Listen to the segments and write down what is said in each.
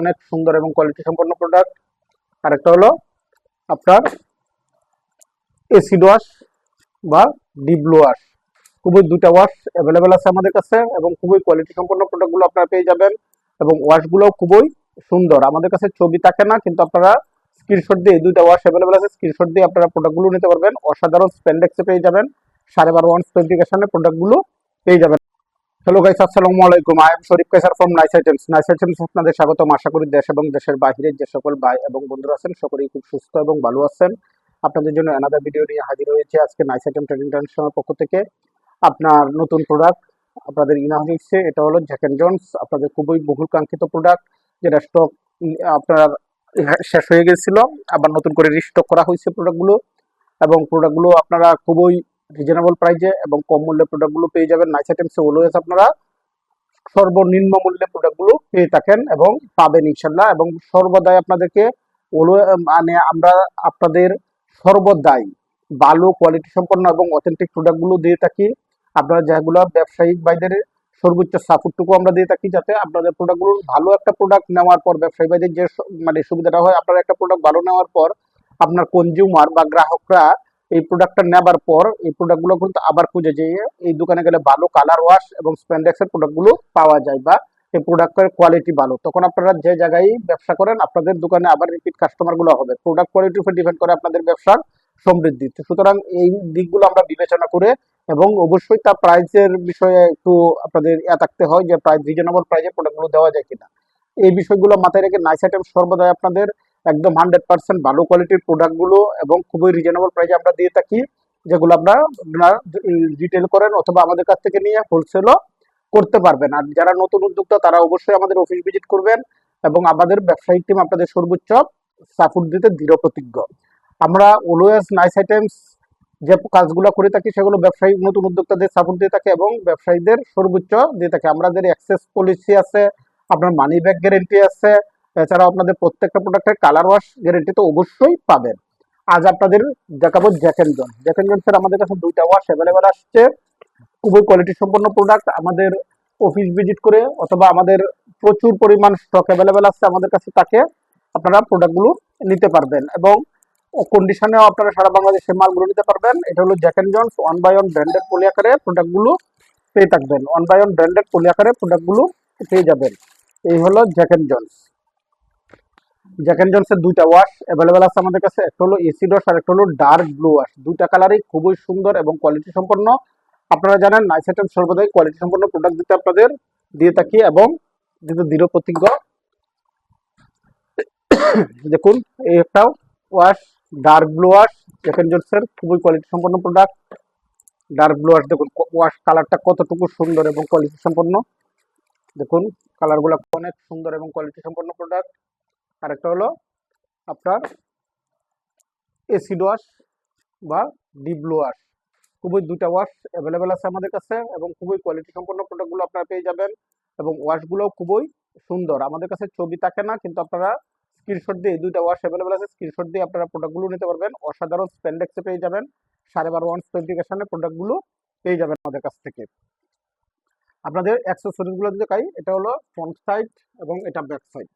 অনেক সুন্দর এবং কোয়ালিটি সম্পন্ন প্রোডাক্ট আরেকটা হলো আপনার এসিড ওয়াশ বা ডিপ ওয়াশ খুবই দুটা ওয়াশ অ্যাভেলেবেল আছে আমাদের কাছে এবং খুবই কোয়ালিটি সম্পন্ন প্রোডাক্টগুলো আপনারা পেয়ে যাবেন এবং ওয়াশগুলো খুবই সুন্দর। আমাদের কাছে ছবি থাকে না, কিন্তু আপনারা স্ক্রিনশট দিয়ে দুইটা ওয়াশ অ্যাভেলেবেল আছে স্ক্রিনশট দিয়ে আপনারা প্রোডাক্টগুলো নিতে পারবেন। অসাধারণ স্প্যান্ডেক্সে পেয়ে যাবেন। সাড়ে বারো ওয়ান স্পেসিফিকেশনে প্রোডাক্টগুলো পেয়ে যাবেন। হ্যালো গাইস আসসালামু আলাইকুম I am Sharif Kaiser from Nice Items Nice Items আপনাদের স্বাগতম। আশা করি দেশ এবং দেশের বাইরের যে সকল ভাই এবং বন্ধুরা আছেন, সকলেই খুব সুস্থ এবং ভালো আছেন। আপনাদের জন্য অ্যানাদার ভিডিও নিয়ে হাজির হয়েছে আজকে নাইস আইটেম ট্রেডিং ইন্টারন্যাশনাল পক্ষ থেকে। আপনার নতুন প্রোডাক্ট আপনাদের ইনা হয়েছে এটা হলো জ্যাক অ্যান্ড জন্স আপনাদের খুবই বহুল কাঙ্ক্ষিত প্রোডাক্ট যেটা স্টক আপনার শেষ হয়ে গেছিল। আবার নতুন করে রিস্টক করা হয়েছে প্রোডাক্টগুলো এবং প্রোডাক্টগুলো আপনারা খুবই রিজনেবল প্রাইসে এবং কম মূল্যে প্রোডাক্টগুলো পেয়ে যাবেন। নাইস আইটেমসে অলওয়েজ আপনারা সর্বনিম্ন মূল্যে প্রোডাক্টগুলো পেয়ে থাকেন এবং পাবেন ইনশাল্লাহ এবং সর্বদাই আপনাদেরকে মানে আমরা আপনাদের সর্বদাই ভালো কোয়ালিটি সম্পন্ন এবং অথেন্টিক প্রোডাক্টগুলো দিয়ে থাকি। আপনারা যেগুলো ব্যবসায়িক বাইদের সর্বোচ্চ সাপোর্টটুকু আমরা দিয়ে থাকি যাতে আপনাদের প্রোডাক্টগুলো ভালো একটা প্রোডাক্ট নেওয়ার পর, ব্যবসায়ী বাইদের যে মানে সুবিধাটা হয়, আপনার একটা প্রোডাক্ট ভালো নেওয়ার পর আপনার কনজিউমার বা গ্রাহকরা এই প্রোডাক্টটা নেবার পর এই প্রোডাক্টগুলো কিন্তু আবার খুঁজে যেয়ে এই দোকানে গেলে ভালো কালার ওয়াশ এবং স্প্যান্ডেক্সের প্রোডাক্টগুলো পাওয়া যায় বা এই প্রোডাক্টের কোয়ালিটি ভালো। তখন আপনারা যে জায়গায় ব্যবসা করেন, আপনাদের দোকানে আবার রিপিট কাস্টমারগুলো হবে। প্রোডাক্ট কোয়ালিটির উপর ডিপেন্ড করে আপনাদের ব্যবসার সমৃদ্ধি। সুতরাং এই দিকগুলো আমরা বিবেচনা করে এবং অবশ্যই তার প্রাইসের বিষয়ে একটু আপনাদের ইয়া থাকতে হয় যে প্রাইস রিজনেবল প্রাইসে প্রোডাক্টগুলো দেওয়া যায় কিনা। এই বিষয়গুলো মাথায় রেখে নাইস আইটেম সর্বদাই আপনাদের একদম হান্ড্রেড পার্সেন্ট ভালো কোয়ালিটির প্রোডাক্টগুলো এবং খুবই রিজনেবল প্রাইসে আমরা দিয়ে থাকি, যেগুলো আপনারা রিটেল করেন অথবা আমাদের কাছ থেকে নিয়ে হোলসেলও করতে পারবেন। আর যারা নতুন উদ্যোক্তা, তারা অবশ্যই আমাদের অফিস ভিজিট করবেন এবং আমাদের ব্যবসায়িক টিম আপনাদের সর্বোচ্চ সাপোর্ট দিতে দৃঢ় প্রতিজ্ঞ আমরা অলওয়েজ নাইস আইটেমস যে কাজগুলো করে থাকি, সেগুলো ব্যবসায়ী, নতুন উদ্যোক্তাদের সাপোর্ট দিয়ে থাকে এবং ব্যবসায়ীদের সর্বোচ্চ দিয়ে থাকে। আমাদের অ্যাক্সেস পলিসি আছে, আপনার মানি ব্যাক গ্যারেন্টি আছে এছাড়াও আপনাদের প্রত্যেকটা প্রোডাক্টের কালার ওয়াশ গ্যারেন্টি তো অবশ্যই পাবেন। আজ আপনাদের দেখাবো Jack and John Jack and জনসের আমাদের কাছে দুইটা ওয়াশ অ্যাভেলেবেল আসছে। খুবই কোয়ালিটি সম্পন্ন প্রোডাক্ট আমাদের অফিস ভিজিট করে অথবা আমাদের প্রচুর পরিমাণ স্টক অ্যাভেলেবেল আছে আমাদের কাছে, তাকে আপনারা প্রোডাক্টগুলো নিতে পারবেন। এবং কন্ডিশনেও আপনারা সারা বাংলাদেশে মালগুলো নিতে পারবেন। এটা হলো Jack and Jones one by one branded poly আকারে প্রোডাক্টগুলো পেয়ে থাকবেন। One by one branded poly আকারে প্রোডাক্টগুলো পেয়ে যাবেন। এই হলো Jack and Jones Jack and জন্সের দুইটা ওয়াশ অ্যাভেলেবেল আছে আমাদের কাছে। একটা হলো এসিড ওয়াশ আর একটা হলো ডার্ক ব্লু ওয়াশ দুইটা কালারই খুবই সুন্দর এবং কোয়ালিটি সম্পন্ন। আপনারা জানেন নাইস আইটেম সর্বদাই কোয়ালিটি সম্পন্ন প্রোডাক্ট দিতে আপনাদের দিয়ে থাকি এবং দিতে দৃঢ় প্রতিজ্ঞ। দেখুন এই একটা wash dark blue wash Jack and জন্সের খুবই কোয়ালিটি সম্পন্ন প্রোডাক্ট ডার্ক ব্লু ওয়াশ দেখুন ওয়াশ কালারটা কতটুকু সুন্দর এবং কোয়ালিটি সম্পন্ন। দেখুন কালারগুলো অনেক সুন্দর এবং কোয়ালিটি সম্পন্ন প্রোডাক্ট আরেকটা হলো আপনার এসিড ওয়াশ বা ডিপ ব্লু ওয়াশ খুবই দুটা ওয়াশ অ্যাভেলেবেল আছে আমাদের কাছে এবং খুবই কোয়ালিটি সম্পন্ন প্রোডাক্টগুলো আপনারা পেয়ে যাবেন এবং ওয়াশগুলোও খুবই সুন্দর। আমাদের কাছে ছবি থাকে না, কিন্তু আপনারা স্ক্রিনশট দিয়ে দুইটা ওয়াশ অ্যাভেলেবেল আছে স্ক্রিনশট দিয়ে আপনারা প্রোডাক্টগুলো নিতে পারবেন। অসাধারণ স্প্যান্ডেক্সে পেয়ে যাবেন, সাড়ে বারো ওয়ান স্পেসিফিকেশনে প্রোডাক্টগুলো পেয়ে যাবেন আমাদের কাছ থেকে। আপনাদের অ্যাক্সেসরিজগুলো দেখাই, এটা হলো ফ্রন্ট সাইড এবং এটা ব্যাক সাইড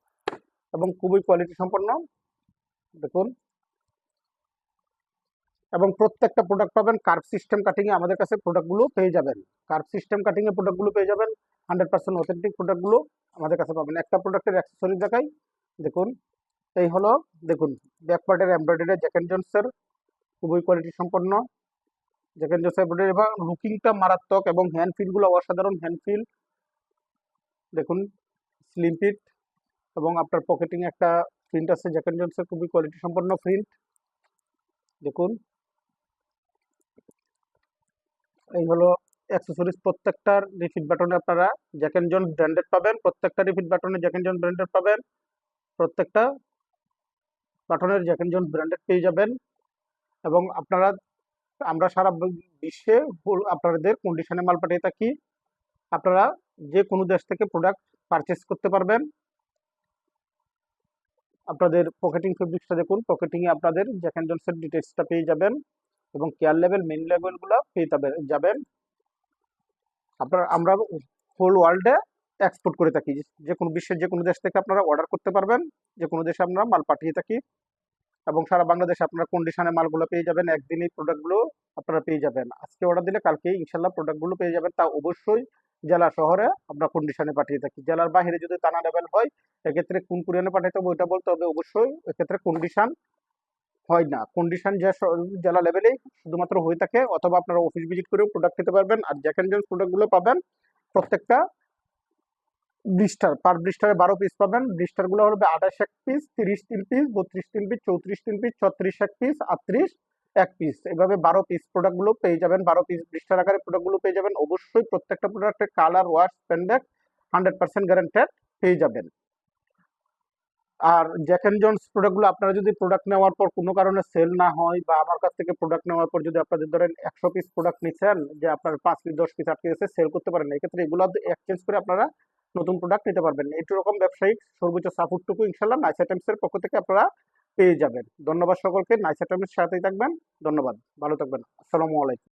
এবং খুবই কোয়ালিটি সম্পন্ন। দেখুন। এবং প্রত্যেকটা প্রোডাক্ট পাবেন। কার্ভ সিস্টেম কাটিং এ আমাদের কাছে প্রোডাক্টগুলো পেয়ে যাবেন। কার্ভ সিস্টেম কাটিং এ প্রোডাক্টগুলো পেয়ে যাবেন। হান্ড্রেড পার্সেন্ট অথেন্টিক প্রোডাক্টগুলো আমাদের কাছে পাবেন। একটা প্রোডাক্টের অ্যাক্সেসরি দেখাই। দেখুন। এই হলো, দেখুন ব্যাক পার্টের এমব্রয়ডারি জ্যাকেন জন্সের খুবই কোয়ালিটি সম্পন্ন। জ্যাকেন জন্সের এমব্রয়ডারি এবং লুকিংটা মারাত্মক এবং হ্যান্ড ফিলগুলো অসাধারণ হ্যান্ড ফিল দেখুন স্লিম ফিট এবং আপনার পকেটিং একটা প্রিন্ট আছে জ্যাকেন জন্সের খুবই কোয়ালিটি সম্পন্ন প্রিন্ট দেখুন। এই হলো অ্যাক্সেসরিজ প্রত্যেকটার রিফিট বাটনে আপনারা জ্যাক এন্ড জন ব্র্যান্ডেড পাবেন। প্রত্যেকটা রিফিট বাটনে জ্যাক এন্ড জন ব্র্যান্ডেড পাবেন। প্রত্যেকটা বাটনের জ্যাক এন্ড জন ব্র্যান্ডেড পেয়ে যাবেন। এবং আপনারা, আমরা সারা বিশ্বে আপনাদের কন্ডিশনে মাল পাঠিয়ে থাকি। আপনারা যে কোনো দেশ থেকে প্রোডাক্ট পারচেস করতে পারবেন। আপনাদের পকেটিং ফেব্রিক্সটা দেখুন। পকেটিংয়ে আপনাদের জ্যাক এন্ড জনসের ডিটেলসটা পেয়ে যাবেন এবং কেয়ার লেভেল মেন লেভেলগুলো পেয়ে যাবে- যাবেন। আপনার, আমরা হোল ওয়ার্ল্ডে এক্সপোর্ট করে থাকি। যে কোনো বিশ্বের যে কোনো দেশ থেকে আপনারা অর্ডার করতে পারবেন। যে কোনো দেশে আমরা মাল পাঠিয়ে থাকি। এবং সারা বাংলাদেশে আপনারা কন্ডিশনে মালগুলো পেয়ে যাবেন। একদিনই প্রোডাক্টগুলো আপনারা পেয়ে যাবেন। আজকে অর্ডার দিলে কালকে ইনশাল্লাহ প্রোডাক্টগুলো পেয়ে যাবেন। তা অবশ্যই জেলা শহরে আমরা কন্ডিশনে পাঠিয়ে থাকি। জেলার বাইরে যদি টানা লেভেল হয়, এক্ষেত্রে কোন কুরিয়ানে পাঠাতে হবে ওইটা বলতে হবে অবশ্যই, এক্ষেত্রে কন্ডিশন হয় না। কন্ডিশন যে জেলা লেভেলেই শুধুমাত্র হয়ে থাকে, অথবা আপনারা অফিস ভিজিট করেও প্রোডাক্ট খেতে পারবেন আর জ্যাক অ্যান্ড প্রোডাক্টগুলো পাবেন, প্রত্যেকটা ব্লিস্টার পার ব্লিস্টারে বারো পিস পাবেন। ব্লিস্টারগুলো হবে আঠাশ এক পিস তিরিশ তিন পিস বত্রিশ তিন পিস চৌত্রিশ তিন পিস ছত্রিশ এক পিস আটত্রিশ এক পিস এভাবে বারো পিস প্রোডাক্টগুলো পেয়ে যাবেন। বারো পিস ব্লিস্টার আকারে প্রোডাক্টগুলো পেয়ে যাবেন। অবশ্যই প্রত্যেকটা প্রোডাক্টের colour wash spandex hundred percent guaranteed পেয়ে যাবেন। আর জ্যাক অ্যান্ড জন্স প্রোডাক্টগুলো আপনারা যদি প্রোডাক্ট নেওয়ার পর কোনো কারণে সেল না হয় বা আমার কাছ থেকে প্রোডাক্ট নেওয়ার পর যদি আপনাদের ধরেন একশো পিস প্রোডাক্ট নিচ্ছেন, যে আপনার পাঁচ পিস দশ পিস আটকে গেছে সেল করতে পারেন এক্ষেত্রে এগুলো এক্সচেঞ্জ করে আপনারা নতুন প্রোডাক্ট নিতে পারবেন। এইটু রকম ব্যবসায়িক সর্বোচ্চ সাপোর্টটুকু ইনশাল্লাহ নাইস আইটেমসের পক্ষ থেকে আপনারা পেয়ে যাবেন। ধন্যবাদ সকলকে। নাইস টাইমের সাথেই থাকবেন। ধন্যবাদ। ভালো থাকবেন। আসসালামু আলাইকুম।